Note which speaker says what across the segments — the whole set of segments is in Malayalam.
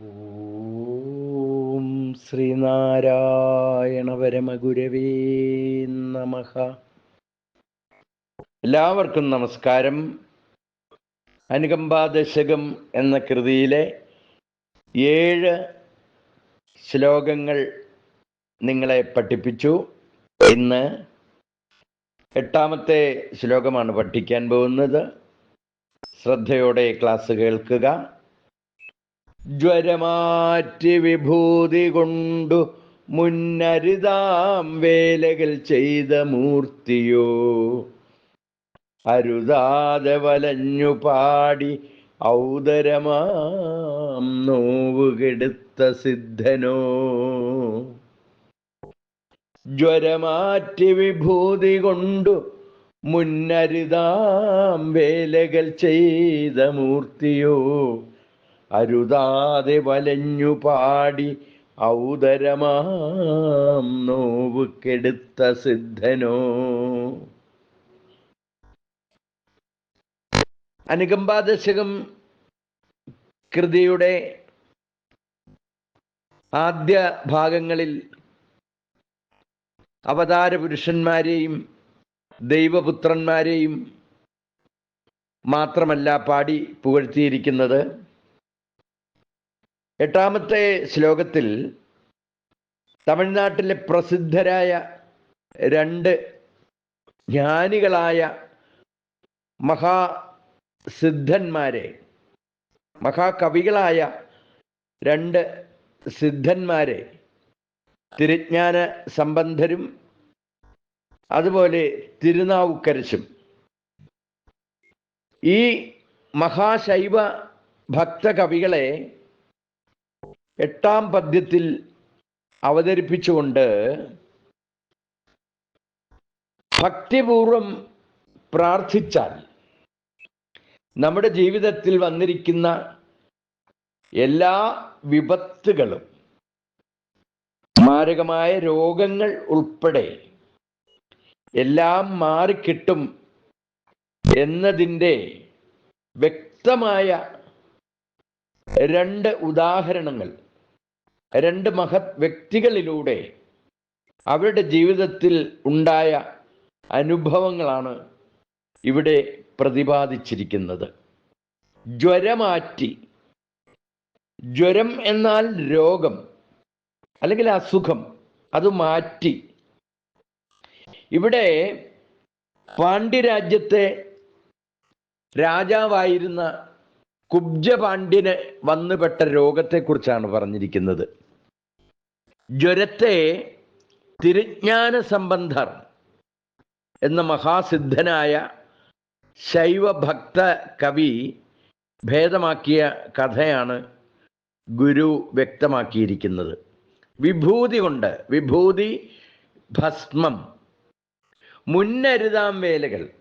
Speaker 1: ഓം ശ്രീനാരായണ പരമഗുരവേ നമ. എല്ലാവർക്കും നമസ്കാരം. അനുകമ്പാദശകം എന്ന കൃതിയിലെ ഏഴ് ശ്ലോകങ്ങൾ നിങ്ങളെ പഠിപ്പിച്ചു. ഇന്ന് എട്ടാമത്തെ ശ്ലോകമാണ് പഠിക്കാൻ പോകുന്നത്. ശ്രദ്ധയോടെ ക്ലാസ് കേൾക്കുക. ജ്വരമാറ്റി വിഭൂതി കൊണ്ടു മുന്നരുതാം വേലകൾ ചെയ്ത മൂർത്തിയോ. അരുതാതെ വലഞ്ഞു പാടി ഔദരമാം നോവുകെടുത്ത സിദ്ധനോ. ജ്വരമാറ്റി വിഭൂതി കൊണ്ടു മുന്നരുതാം വേലകൾ ചെയ്ത മൂർത്തിയോ. അരുതാതെ വലഞ്ഞു പാടി ഔദരമാം നോവ് കെടുത്ത സിദ്ധനോ. അനുകമ്പാദശകം കൃതിയുടെ ആദ്യ ഭാഗങ്ങളിൽ അവതാര പുരുഷന്മാരെയും ദൈവപുത്രന്മാരെയും മാത്രമല്ല പാടി പുകഴ്ത്തിയിരിക്കുന്നത്. എട്ടാമത്തെ ശ്ലോകത്തിൽ തമിഴ്നാട്ടിലെ പ്രസിദ്ധരായ രണ്ട് ജ്ഞാനികളായ മഹാസിദ്ധന്മാരെ മഹാകവികളായ രണ്ട് സിദ്ധന്മാരെ തിരുജ്ഞാന സംബന്ധരും അതുപോലെ തിരുനാവുക്കരശും ഈ മഹാശൈവ ഭക്തകവികളെ എട്ടാം പദ്യത്തിൽ അവതരിപ്പിച്ചുകൊണ്ട് ഭക്തിപൂർവം പ്രാർത്ഥിച്ചാൽ നമ്മുടെ ജീവിതത്തിൽ വന്നിരിക്കുന്ന എല്ലാ വിപത്തുകളും മാരകമായ രോഗങ്ങൾ ഉൾപ്പെടെ എല്ലാം മാറിക്കിട്ടും എന്നതിന്റെ വ്യക്തമായ രണ്ട് ഉദാഹരണങ്ങൾ. രണ്ട് മഹത് വ്യക്തികളിലൂടെ അവരുടെ ജീവിതത്തിൽ ഉണ്ടായ അനുഭവങ്ങളാണ് ഇവിടെ പ്രതിപാദിച്ചിരിക്കുന്നത്. ജ്വരമാറ്റി ജ്വരം എന്നാൽ രോഗം അല്ലെങ്കിൽ അസുഖം അത് മാറ്റി. ഇവിടെ പാണ്ഡ്യരാജ്യത്തെ രാജാവായിരുന്ന കുബ്ജപാണ്ഡ്യന് വന്നുപെട്ട രോഗത്തെക്കുറിച്ചാണ് പറഞ്ഞിരിക്കുന്നത്. ജ്വരത്തെ തിരുജ്ഞാന സംബന്ധർ എന്ന മഹാസിദ്ധനായ ശൈവഭക്ത കവി ഭേദമാക്കിയ കഥയാണ് ഗുരു വ്യക്തമാക്കിയിരിക്കുന്നത്. വിഭൂതി കൊണ്ട് വിഭൂതി ഭസ്മം മുന്നരുതാം വേലകൾ.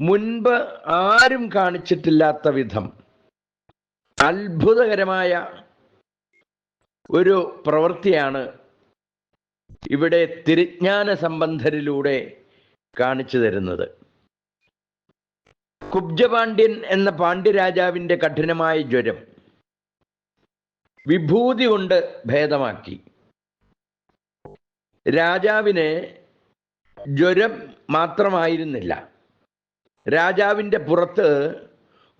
Speaker 1: മുൻപ് ആരും കാണിച്ചിട്ടില്ലാത്ത വിധം അത്ഭുതകരമായ ഒരു പ്രവൃത്തിയാണ് ഇവിടെ തിരിജ്ഞാന സംബന്ധരിലൂടെ കാണിച്ചു തരുന്നത്. കുബ്ജപാണ്ഡ്യൻ എന്ന പാണ്ഡ്യരാജാവിന്റെ കഠിനമായ ജ്വരം വിഭൂതി കൊണ്ട് ഭേദമാക്കി. രാജാവിന് ജ്വരം മാത്രമായിരുന്നില്ല. രാജാവിന്റെ പുറത്ത്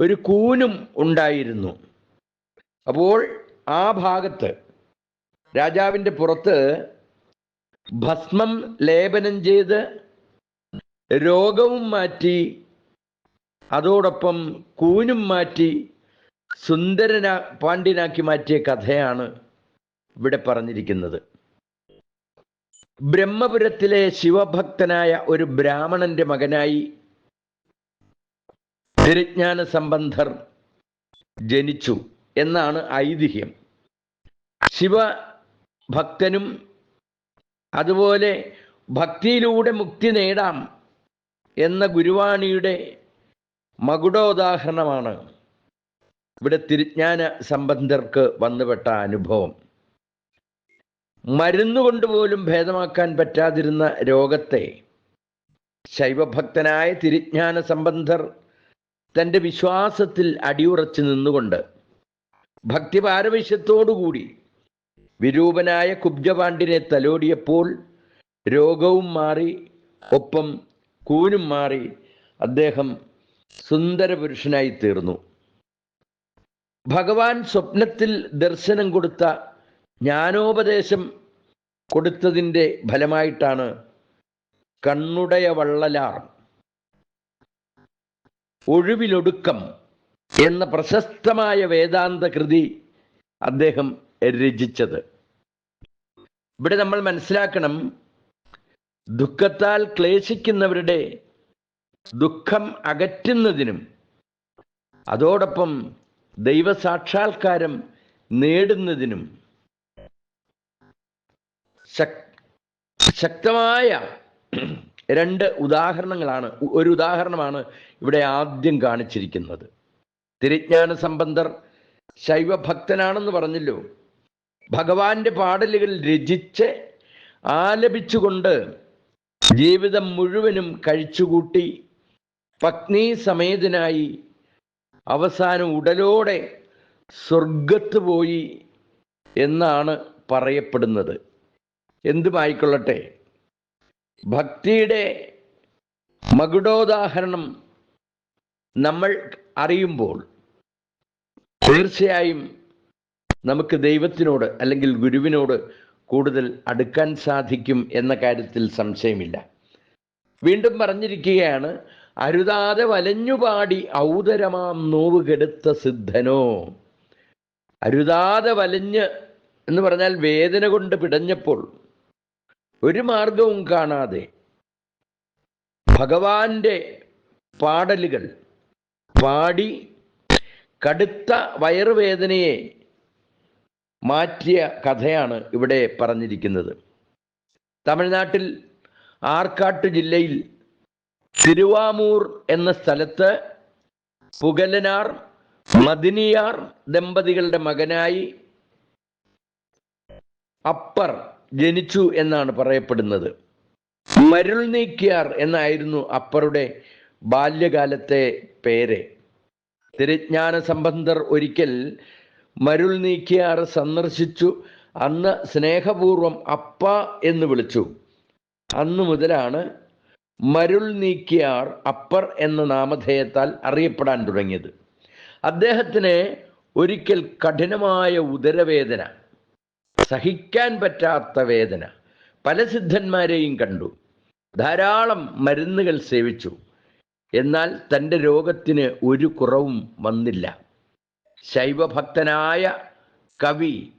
Speaker 1: ഒരു കൂനും ഉണ്ടായിരുന്നു. അപ്പോൾ ആ ഭാഗത്ത് രാജാവിന്റെ പുറത്ത് ഭസ്മം ലേപനം ചെയ്ത് രോഗവും മാറ്റി അതോടൊപ്പം കൂനും മാറ്റി സുന്ദരന പാണ്ഡ്യനാക്കി മാറ്റിയ കഥയാണ് ഇവിടെ പറഞ്ഞിരിക്കുന്നത്. ബ്രഹ്മപുരത്തിലെ ശിവഭക്തനായ ഒരു ബ്രാഹ്മണന്റെ മകനായി തിരുജ്ഞാന സംബന്ധർ ജനിച്ചു എന്നാണ് ഐതിഹ്യം. ശിവഭക്തനും അതുപോലെ ഭക്തിയിലൂടെ മുക്തി നേടാം എന്ന ഗുരുവാണിയുടെ മകുടോദാഹരണമാണ് ഇവിടെ തിരുജ്ഞാന സംബന്ധർക്ക് വന്നുപെട്ട അനുഭവം. മരുന്നുകൊണ്ട് പോലും ഭേദമാക്കാൻ പറ്റാതിരുന്ന രോഗത്തെ ശൈവഭക്തനായ തിരുജ്ഞാന സംബന്ധർ തന്റെ വിശ്വാസത്തിൽ അടിയുറച്ചു നിന്നുകൊണ്ട് ഭക്തി പാരവശ്യത്തോടുകൂടി വിരൂപനായ കുബ്ജപാണ്ഡിനെ തലോടിയപ്പോൾ രോഗവും മാറി ഒപ്പം കൂനും മാറി അദ്ദേഹം സുന്ദര പുരുഷനായി തീർന്നു. ഭഗവാൻ സ്വപ്നത്തിൽ ദർശനം കൊടുത്ത ജ്ഞാനോപദേശം കൊടുത്തതിന്റെ ഫലമായിട്ടാണ് കണ്ണുടയ വള്ളലാർ ഒഴിവിലൊടുക്കം എന്ന പ്രശസ്തമായ വേദാന്ത കൃതി അദ്ദേഹം രചിച്ചത്. ഇവിടെ നമ്മൾ മനസ്സിലാക്കണം ദുഃഖത്താൽ ക്ലേശിക്കുന്നവരുടെ ദുഃഖം അകറ്റുന്നതിനും അതോടൊപ്പം ദൈവസാക്ഷാത്കാരം നേടുന്നതിനും ശക്തമായ രണ്ട് ഉദാഹരണങ്ങളാണ്. ഒരു ഉദാഹരണമാണ് ഇവിടെ ആദ്യം കാണിച്ചിരിക്കുന്നത്. തിരുജ്ഞാന സംബന്ധർ ശൈവഭക്തനാണെന്ന് പറഞ്ഞല്ലോ. ഭഗവാന്റെ പാടലുകൾ രചിച്ച് ആലപിച്ചുകൊണ്ട് ജീവിതം മുഴുവനും കഴിച്ചുകൂട്ടി പത്നി സമേതനായി അവസാനം ഉടലോടെ സ്വർഗത്ത് പോയി എന്നാണ് പറയപ്പെടുന്നത്. എന്തുമായിക്കൊള്ളട്ടെ? ഭക്തിയുടെ മകുടോദാഹരണം നമ്മൾ അറിയുമ്പോൾ തീർച്ചയായും നമുക്ക് ദൈവത്തിനോട് അല്ലെങ്കിൽ ഗുരുവിനോട് കൂടുതൽ അടുക്കാൻ സാധിക്കും എന്ന കാര്യത്തിൽ സംശയമില്ല. വീണ്ടും പറഞ്ഞിരിക്കുകയാണ് അരുതാതെ വലഞ്ഞുപാടി ഔദരമാം നോവ് കെടുത്ത സിദ്ധനോ. അരുതാതെ വലഞ്ഞ് എന്ന് പറഞ്ഞാൽ വേദന കൊണ്ട് പിടഞ്ഞപ്പോൾ ഒരു മാർഗവും കാണാതെ ഭഗവാന്റെ പാടലുകൾ പാടി കടുത്ത വയറുവേദനയെ മാറ്റിയ കഥയാണ് ഇവിടെ പറഞ്ഞിരിക്കുന്നത്. തമിഴ്നാട്ടിൽ ആർക്കാട്ട് ജില്ലയിൽ തിരുവാമൂർ എന്ന സ്ഥലത്ത് പുകലനാർ മദിനിയാർ ദമ്പതികളുടെ മകനായി അപ്പർ ജനിച്ചു എന്നാണ് പറയപ്പെടുന്നത്. മരുൾ നീക്കിയാർ എന്നായിരുന്നു അപ്പറുടെ ബാല്യകാലത്തെ പേര്. തിരുജ്ഞാന സംബന്ധർ ഒരിക്കൽ മരുൾ നീക്കിയാർ സന്ദർശിച്ചു. അന്ന് സ്നേഹപൂർവം അപ്പ എന്ന് വിളിച്ചു. അന്നു മുതലാണ് മരുൾ നീക്കിയാർ അപ്പർ എന്ന നാമധേയത്താൽ അറിയപ്പെടാൻ തുടങ്ങിയത്. അദ്ദേഹത്തിന് ഒരിക്കൽ കഠിനമായ ഉദരവേദന. സഹിക്കാൻ പറ്റാത്ത വേദന. പല സിദ്ധന്മാരെയും കണ്ടു. ധാരാളം മരുന്നുകൾ സേവിച്ചു. എന്നാൽ തന്റെ രോഗത്തിന് ഒരു കുറവും വന്നില്ല. ശൈവഭക്തനായ കവി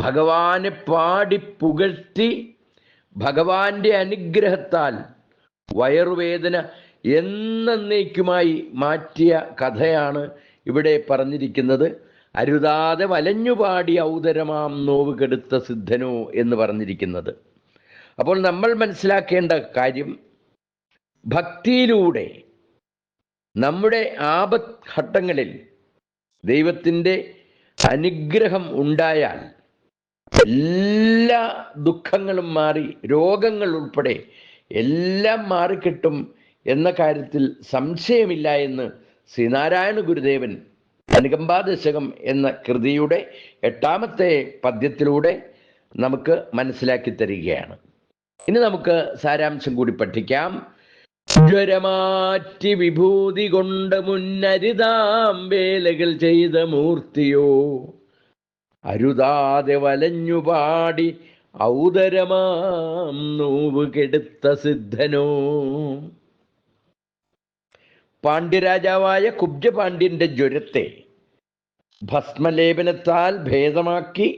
Speaker 1: ഭഗവാനെ പാടി പുകഴ്ത്തി ഭഗവാന്റെ അനുഗ്രഹത്താൽ വയറുവേദന എന്നേക്കുമായി മാറ്റിയ കഥയാണ് ഇവിടെ പറഞ്ഞിരിക്കുന്നത്. അരുതാതെ വലഞ്ഞുപാടി ഔദരമാം നോവ് കെടുത്ത സിദ്ധനോ എന്ന് പറഞ്ഞിരിക്കുന്നത്. അപ്പോൾ നമ്മൾ മനസ്സിലാക്കേണ്ട കാര്യം ഭക്തിയിലൂടെ നമ്മുടെ ആപത് ഘട്ടങ്ങളിൽ ദൈവത്തിന്റെ അനുഗ്രഹം ഉണ്ടായാൽ എല്ലാ ദുഃഖങ്ങളും മാറി രോഗങ്ങൾ ഉൾപ്പെടെ എല്ലാം മാറിക്കിട്ടും എന്ന കാര്യത്തിൽ സംശയമില്ല എന്ന് ശ്രീനാരായണ ഗുരുദേവൻ അനുകമ്പാദശകം എന്ന കൃതിയുടെ എട്ടാമത്തെ പദ്യത്തിലൂടെ നമുക്ക് മനസ്സിലാക്കി തരികയാണ്. ഇനി നമുക്ക് സാരാംശം കൂടി പഠിക്കാം. ജ്വരമാറ്റി വിഭൂതി കൊണ്ട് മുന്നരിതാം വേലകൾ ചെയ്ത മൂർത്തിയോ അരുതാതെ വലഞ്ഞുപാടി ഔദരമാം നോവ് കെടുത്ത സിദ്ധനോ. പാണ്ഡ്യരാജാവായ കുബ്ജപാണ്ഡ്യന്റെ ജ്വരത്തെ ഭസ്മലേപനത്താൽ ഭേദമാക്കി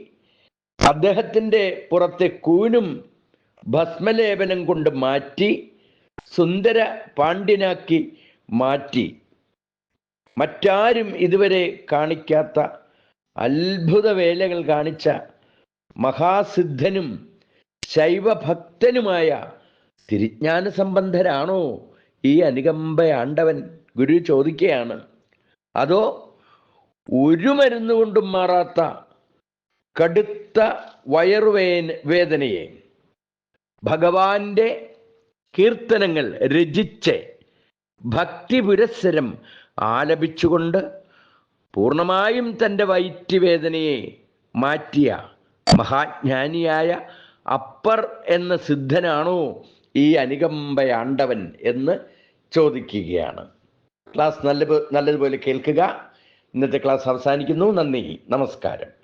Speaker 1: അദ്ദേഹത്തിന്റെ പുറത്തെ കൂനും ഭസ്മലേപനം കൊണ്ട് മാറ്റി സുന്ദര പാണ്ഡ്യനാക്കി മാറ്റി. മറ്റാരും ഇതുവരെ കാണിക്കാത്ത അത്ഭുത വേലകൾ കാണിച്ച മഹാസിദ്ധനും ശൈവഭക്തനുമായ തിരിജ്ഞാന സംബന്ധരാണോ ഈ അനുകമ്പയാണ്ടവൻ ഗുരു ചോദിക്കുകയാണ് അതോ ഒരു മരുന്ന് കൊണ്ടും മാറാത്ത കടുത്ത വയറുവേ വേദനയെ ഭഗവാന്റെ കീർത്തനങ്ങൾ രചിച്ച് ഭക്തി പുരസ്സരം ആലപിച്ചുകൊണ്ട് പൂർണമായും തന്റെ വയറ്റുവേദനയെ മാറ്റിയ മഹാജ്ഞാനിയായ അപ്പർ എന്ന സിദ്ധനാണോ ഈ അനുകമ്പയാണ്ടവൻ എന്ന് ചോദിക്കുകയാണ്. ക്ലാസ് നല്ല നല്ലതുപോലെ കേൾക്കുക. ഇന്നത്തെ ക്ലാസ് അവസാനിക്കുന്നു. നന്ദി. നമസ്കാരം.